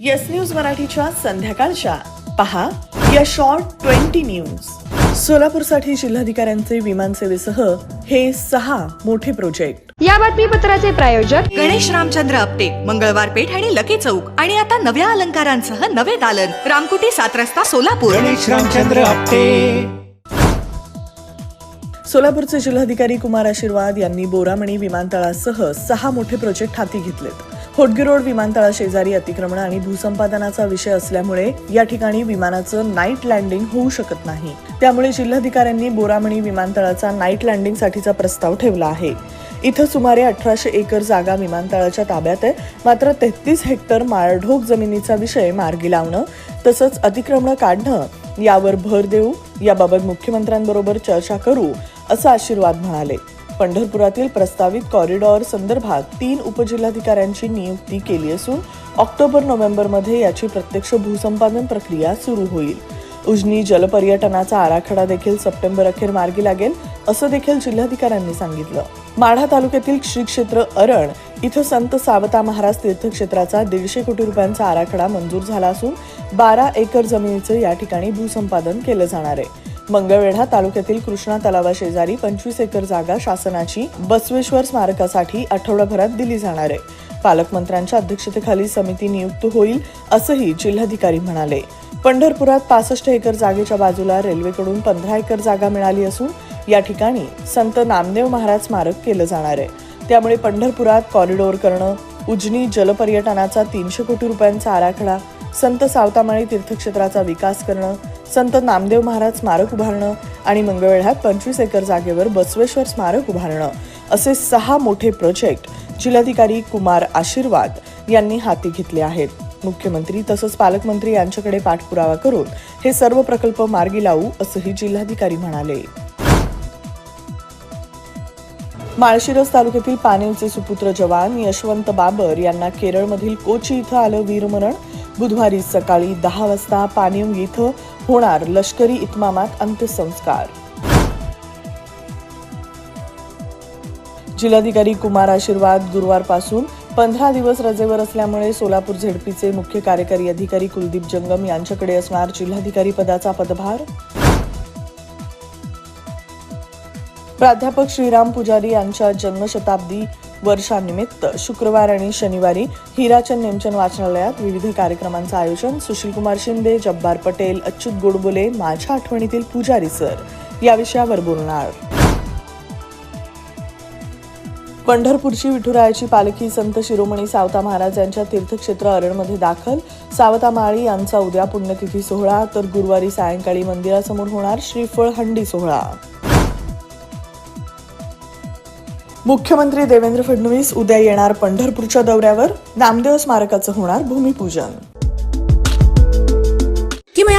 Yes news मराठीच्या संध्याकाळच्या. पहा या शॉर्ट ट्वेंटी न्यूज सोलापूरसाठी जिल्हाधिकाऱ्यांचे विमानसेवेसह हे सहा मोठे प्रोजेक्ट या बातमीपत्राचे प्रायोजक गणेश रामचंद्र आपटे मंगळवार पेठ आणि लकी चौक. आणि आता नव्या अलंकारांसह नवे दालन. रामकुटी सात रस्ता सोलापूर. गणेश रामचंद्र आपटे. सोलापूरचे जिल्हाधिकारी कुमार आशीर्वाद यांनी बोरामणी विमानतळासह सहा मोठे प्रोजेक्ट हाती घेतलेत. होडगी रोड विमानतळाशेजारी अतिक्रमण आणि भूसंपादनाचा विषय असल्यामुळे या ठिकाणी विमानाचं नाईट लँडिंग होऊ शकत नाही. त्यामुळे जिल्हाधिकाऱ्यांनी बोरामणी विमानतळाचा नाईट लँडिंगसाठीचा प्रस्ताव ठेवला आहे. इथं सुमारे अठराशे एकर जागा विमानतळाच्या ताब्यात आहे. मात्र तेहतीस हेक्टर माळढोक जमिनीचा विषय मार्गी लावणं तसंच अतिक्रमण काढणं यावर भर देऊ याबाबत मुख्यमंत्र्यांबरोबर चर्चा करू असं आशीर्वाद म्हणाले. पंढरपुरातील प्रस्तावित कॉरिडॉर संदर्भात तीन उपजिल्हाधिकाऱ्यांची नियुक्ती केली असून ऑक्टोबर नोव्हेंबरमध्ये याची प्रत्यक्ष भूसंपादन प्रक्रिया सुरू होईल. उजनी जलपर्यटनाचा आराखडा देखील सप्टेंबर अखेर मार्गी लागेल असं देखील जिल्हाधिकाऱ्यांनी सांगितलं. माढा तालुक्यातील श्री क्षेत्र अरण इथं संत सावता महाराज तीर्थक्षेत्राचा दीडशे कोटी रुपयांचा आराखडा मंजूर झाला असून बारा एकर जमिनीचं या ठिकाणी भूसंपादन केलं जाणार आहे. मंगळवेढा तालुक्यातील कृष्णा तलावाशेजारी पंचवीस एकर जागा शासनाची बसवेश्वर स्मारकासाठी आठवडाभरात दिली जाणार आहे. पालकमंत्र्यांच्या अध्यक्षतेखाली समिती नियुक्त होईल असंही जिल्हाधिकारी म्हणाले. पंढरपुरात पासष्ट एकर जागेच्या बाजूला रेल्वेकडून पंधरा एकर जागा मिळाली असून या ठिकाणी संत नामदेव महाराज स्मारक केलं जाणार आहे. त्यामुळे पंढरपुरात कॉरिडॉर करणं उजनी जलपर्यटनाचा तीनशे कोटी रुपयांचा आराखडा संत सावतामाळी तीर्थक्षेत्राचा विकास करणं संत नामदेव महाराज स्मारक उभारणं आणि मंगळवेढ्यात पंचवीस एकर जागेवर बसवेश्वर स्मारक उभारणं असे सहा मोठे प्रोजेक्ट जिल्हाधिकारी कुमार आशीर्वाद यांनी हाती घेतले आहेत. मुख्यमंत्री तसंच पालकमंत्री यांच्याकडे पाठपुरावा करून हे सर्व प्रकल्प मार्गी लावू असंही जिल्हाधिकारी म्हणाले. माळशिरस तालुक्यातील पानेवचे सुपुत्र जवान यशवंत बाबर यांना केरळमधील कोची इथं आलं वीरमरण. बुधवारी सकाळी दहा वाजता पानियोंग इथं होणार लष्करी इतमामात अंत्यसंस्कार. जिल्हाधिकारी कुमार आशीर्वाद गुरुवारपासून पंधरा दिवस रजेवर असल्यामुळे सोलापूर झेडपीचे मुख्य कार्यकारी अधिकारी कुलदीप जंगम यांच्याकडे असणार जिल्हाधिकारी पदाचा पदभार. प्राध्यापक श्रीराम पुजारी यांच्या जन्मशताब्दी वर्षानिमित्त शुक्रवार आणि शनिवारी हिराचंद नेमचंद वाचनालयात विविध कार्यक्रमांचं आयोजन. सुशीलकुमार शिंदे जब्बार पटेल अच्युत गोडबोले माझ्या आठवणीतील पुजारी सर. या विषयावर बोलणार. पंढरपूरची विठुरायाची पालखी संत शिरोमणी सावता महाराज यांच्या तीर्थक्षेत्र अरणमध्ये दाखल. सावता माळी यांचा उद्या पुण्यतिथी सोहळा. तर गुरुवारी सायंकाळी मंदिरासमोर होणार श्रीफळ हंडी सोहळा. मुख्यमंत्री देवेंद्र फडणवीस उद्या येणार पंढरपूरच्या दौऱ्यावर. नामदेव स्मारकाचं होणार भूमिपूजन.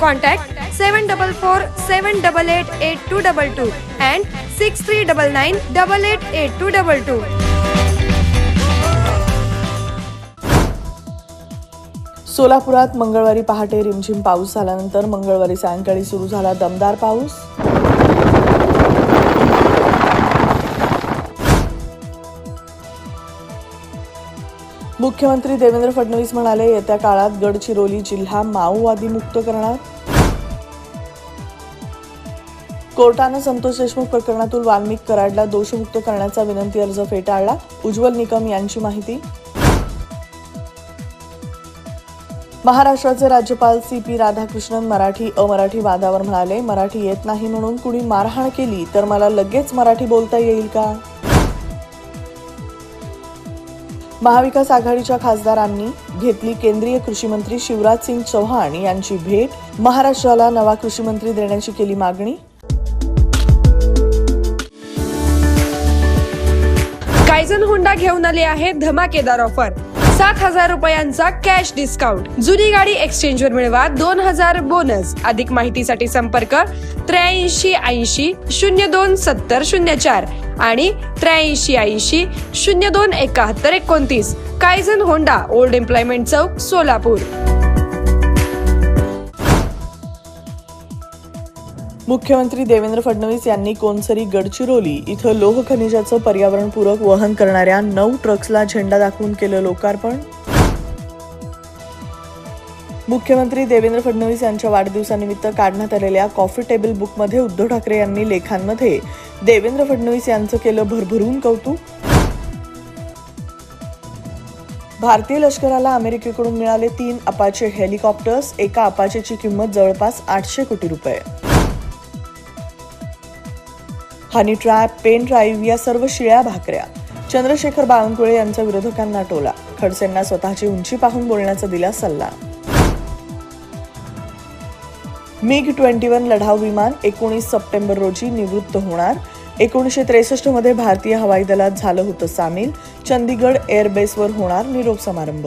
Contact seven double four seven double eight eight two double two and six three double nine double eight eight two double two सोलापुरात मंगळवारी पहाटे रिमझिम पाऊस झाल्यानंतर मंगळवारी सायंकाळी सुरू झाला दमदार पाऊस. मुख्यमंत्री देवेंद्र फडणवीस म्हणाले येत्या काळात गडचिरोली जिल्हा माओवादी मुक्त करणार. कोर्टानं संतोष देशमुख प्रकरणातून वाल्मिक कराडला दोषमुक्त करण्याचा विनंती अर्ज फेटाळला. उज्ज्वल निकम यांची माहिती. महाराष्ट्राचे राज्यपाल सी पी राधाकृष्णन मराठी अमराठी वादावर म्हणाले मराठी येत नाही म्हणून कुणी मारहाण केली तर मला लगेच मराठी बोलता येईल का? महाविकास आघाडीच्या खासदारांनी घेतली केंद्रीय कृषी मंत्री शिवराज सिंग चौहान यांची भेट. महाराष्ट्राला नवा कृषी मंत्री देण्याची केली मागणी. कायझन होंडा घेऊन आले आहे धमाकेदार ऑफर. सात हजार रुपयांचा कॅश डिस्काउंट. जुनी गाडी एक्सचेंज वर मिळवा दोन हजार बोनस. अधिक माहितीसाठी संपर्क त्र्याऐंशी ऐंशी शून्य दोन सत्तर शून्य चार. आणि त्र्याऐंशी ऐंशी शून्य दोन एकाहत्तर एकोणतीस. कायझन होंडा ओल्ड एम्प्लॉयमेंट चौक सोलापूर. मुख्यमंत्री देवेंद्र फडणवीस यांनी कोनसरी गडचिरोली इथं लोह खनिजाचं पर्यावरणपूरक वहन करणाऱ्या नऊ ट्रक्सला झेंडा दाखवून केलं लोकार्पण? मुख्यमंत्री देवेंद्र फडणवीस यांच्या वाढदिवसानिमित्त काढण्यात आलेल्या कॉफी टेबल बुकमध्ये उद्धव ठाकरे यांनी लेखांमध्ये देवेंद्र फडणवीस यांचं केलं भरभरून कौतुक. भारतीय लष्कराला अमेरिकेकडून मिळाले तीन अपाचे हेलिकॉप्टर्स एका अपाचेची किंमत जवळपास आठशे कोटी रुपये. हनी ट्रॅप पेन ड्राईव्ह या सर्व शिळ्या भाकऱ्या. चंद्रशेखर बावनकुळे यांचा विरोधकांना टोला. खडसेंना स्वतःची उंची पाहून बोलण्याचा दिला सल्ला. मिग ट्वेंटी वन लढाऊ विमान एकोणीस सप्टेंबर रोजी निवृत्त होणार. एकोणीसशे त्रेसष्टमध्ये भारतीय हवाई दलात झालं होतं सामील. चंदीगड एअरबेसवर होणार निरोप समारंभ.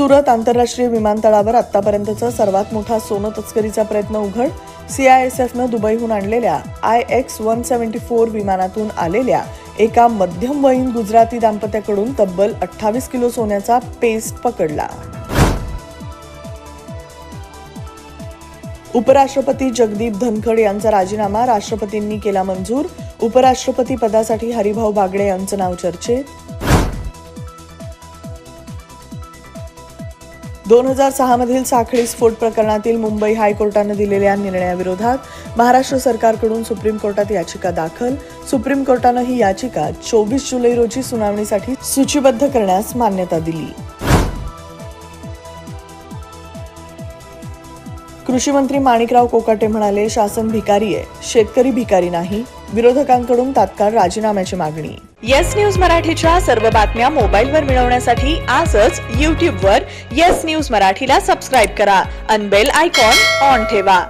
सुरत आंतरराष्ट्रीय विमानतळावर आतापर्यंतचा सर्वात मोठा सोनं तस्करीचा प्रयत्न उघड. सीआयएसएफनं दुबईहून आणलेल्या I X one seventy four विमानातून आलेल्या एका मध्यमवयीन गुजराती दाम्पत्याकडून तब्बल अठ्ठावीस किलो सोन्याचा पेस्ट पकडला. उपराष्ट्रपती जगदीप धनखड यांचा राजीनामा राष्ट्रपतींनी केला मंजूर. उपराष्ट्रपती पदासाठी हरिभाऊ बागडे यांचं नाव चर्चेत. दोन हजार सहामधील साखळी स्फोट प्रकरणातील मुंबई हायकोर्टानं दिलेल्या निर्णयाविरोधात महाराष्ट्र सरकारकडून सुप्रीम कोर्टात याचिका दाखल. सुप्रीम कोर्टानं ही याचिका चोवीस जुलै रोजी सुनावणीसाठी सूचीबद्ध करण्यास मान्यता दिली. कृषी मंत्री माणिकराव कोकाटे म्हणाले शासन भिकारी आहे शेतकरी भिकारी नाही विरोधकांकडून तात्काळ राजीनाम्याची मागणी. येस न्यूज मराठीच्या सर्व बातम्या मोबाईलवर मिळवण्यासाठी आजच यूट्यूबवर येस न्यूज मराठीला सबस्क्राईब करा. अनबेल आयकॉन ऑन ठेवा.